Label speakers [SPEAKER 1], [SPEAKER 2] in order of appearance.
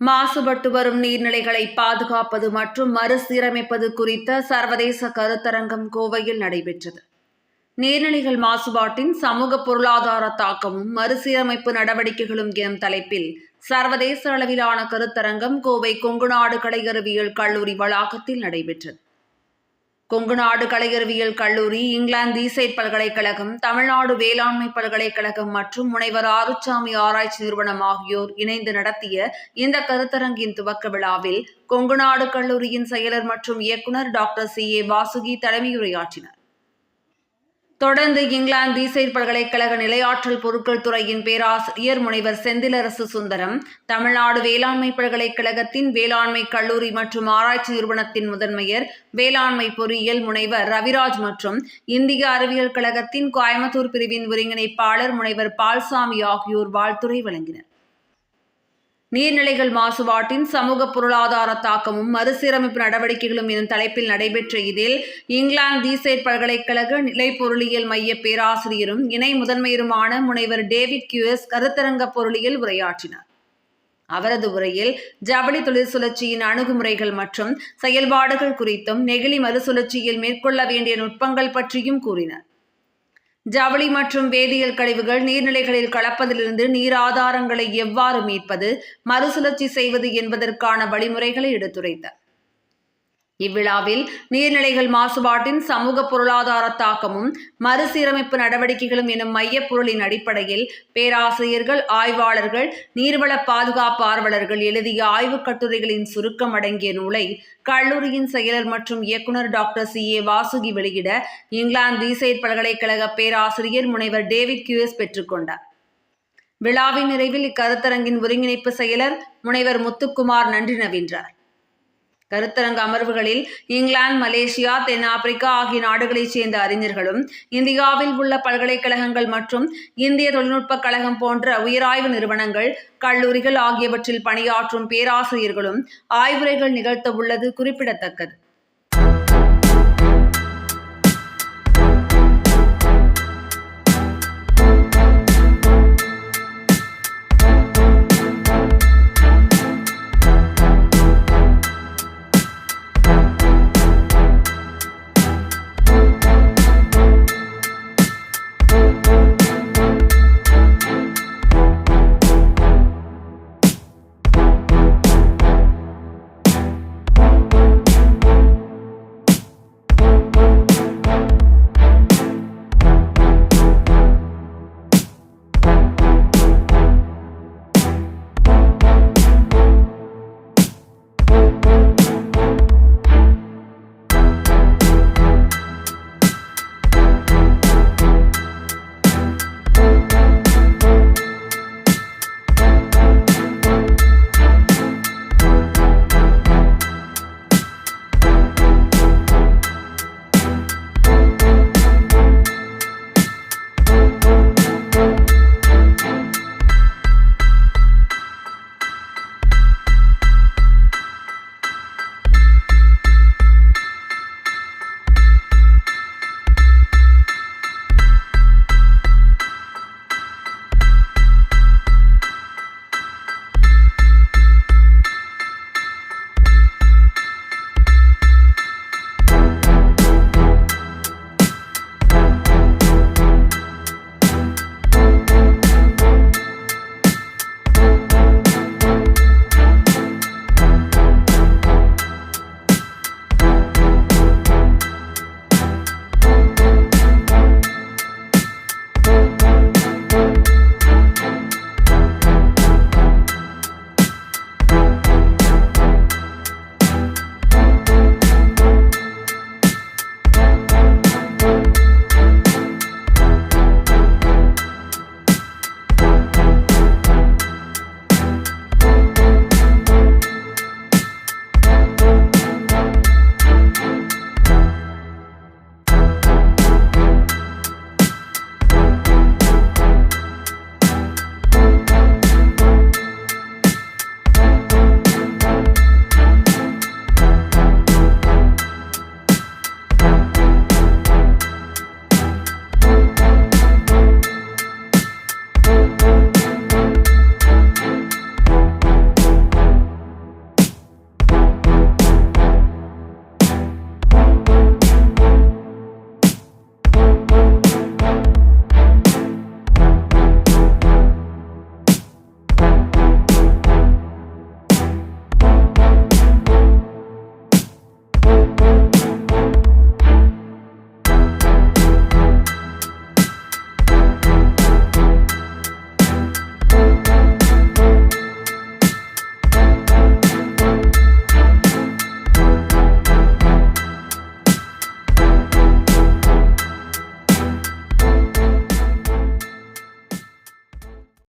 [SPEAKER 1] மாசுபட்டு வரும் நீர்நிலைகளை பாதுகாப்பது மற்றும் மறுசீரமைப்பது குறித்த சர்வதேச கருத்தரங்கம் கோவையில் நடைபெற்றது. நீர்நிலைகள் மாசுபாட்டின் சமூக பொருளாதார தாக்கமும் மறுசீரமைப்பு நடவடிக்கைகளும் எனும் தலைப்பில் சர்வதேச அளவிலான கருத்தரங்கம் கோவை கொங்குநாடு கலையறிவியல் கல்லூரி வளாகத்தில் நடைபெற்றது. கொங்குநாடு கலையறிவியல் கல்லூரி இங்கிலாந்து ஈசைட் பல்கலைக்கழகம் தமிழ்நாடு வேளாண்மை பல்கலைக்கழகம் மற்றும் முனைவர் ஆறுச்சாமி ஆராய்ச்சி நிறுவனம் ஆகியோர் இணைந்து நடத்திய இந்த கருத்தரங்கின் துவக்க விழாவில் கொங்குநாடு கல்லூரியின் செயலர் மற்றும் இயக்குனர் டாக்டர் சி ஏ வாசுகி தலைமையுரையாற்றினார். தொடர்ந்து இங்கிலாந்து ஈசைட் பல்கலைக்கழக நிலையாற்றல் பொருட்கள் துறையின் பேராசிரியர் முனைவர் செந்திலரசு சுந்தரம் தமிழ்நாடு வேளாண்மை பல்கலைக்கழகத்தின் வேளாண்மை கல்லூரி மற்றும் ஆராய்ச்சி நிறுவனத்தின் முதன்மையர் வேளாண்மை பொறியியல் முனைவர் ரவிராஜ் மற்றும் இந்திய அறிவியல் கழகத்தின் கோயம்புத்தூர் பிரிவின் ஒருங்கிணைப்பாளர் முனைவர் பால்சாமி ஆகியோர் வாழ்த்துரை வழங்கினர். நீர்நிலைகள் மாசுபாட்டின் சமூக பொருளாதார தாக்கமும் மறுசீரமைப்பு நடவடிக்கைகளும் எனும் தலைப்பில் நடைபெற்ற இதில் இங்கிலாந்து தீசேட் பல்கலைக்கழக நிலை பொருளியல் மைய பேராசிரியரும் இணை முதன்மையருமான முனைவர் டேவிட் கியூஎஸ் கருத்தரங்க பொருளியல் உரையாற்றினார். அவரது உரையில் ஜவுளி தொழில் சுழற்சியின் அணுகுமுறைகள் மற்றும் செயல்பாடுகள் குறித்தும் நெகிழி மறுசுழற்சியில் மேற்கொள்ள வேண்டிய நுட்பங்கள் பற்றியும் கூறினார். ஜவுளி மற்றும் வேதியியல் கழிவுகள் நீர்நிலைகளில் கலப்பதிலிருந்து நீர் ஆதாரங்களை எவ்வாறு மீட்பது மறுசுழற்சி செய்வது என்பதற்கான வழிமுறைகளை எடுத்துரைத்தார். இவ்விழாவில் நீர்நிலைகள் மாசுபாட்டின் சமூக பொருளாதார தாக்கமும் மறுசீரமைப்பு நடவடிக்கைகளும் எனும் மையப் பொருளின் அடிப்படையில் பேராசிரியர்கள் ஆய்வாளர்கள் நீர்வள பாதுகாப்பு ஆர்வலர்கள் எழுதிய ஆய்வுக் கட்டுரைகளின் சுருக்கம் அடங்கிய நூலை கல்லூரியின் செயலர் மற்றும் இயக்குனர் டாக்டர் சி. ஏ. வாசுகி வெளியிட இங்கிலாந்து ஈசைட் பல்கலைக்கழக பேராசிரியர் முனைவர் டேவிட் கியூஎஸ் பெற்றுக்கொண்டார் விழாவின் நிறைவில் இக்கருத்தரங்கின் ஒருங்கிணைப்பு செயலர் முனைவர் முத்துக்குமார் நன்றி நவின்றார். கருத்தரங்க அமர்வுகளில் இங்கிலாந்து மலேசியா தென்னாப்பிரிக்கா ஆகிய நாடுகளைச் சேர்ந்த அறிஞர்களும் இந்தியாவில் உள்ள பல்கலைக்கழகங்கள் மற்றும் இந்திய தொழில்நுட்பக் கழகம் போன்ற உயராய்வு நிறுவனங்கள் கல்லூரிகள் ஆகியவற்றில் பணியாற்றும் பேராசிரியர்களும் ஆய்வுரைகள் நிகழ்த்த உள்ளது குறிப்பிடத்தக்கது.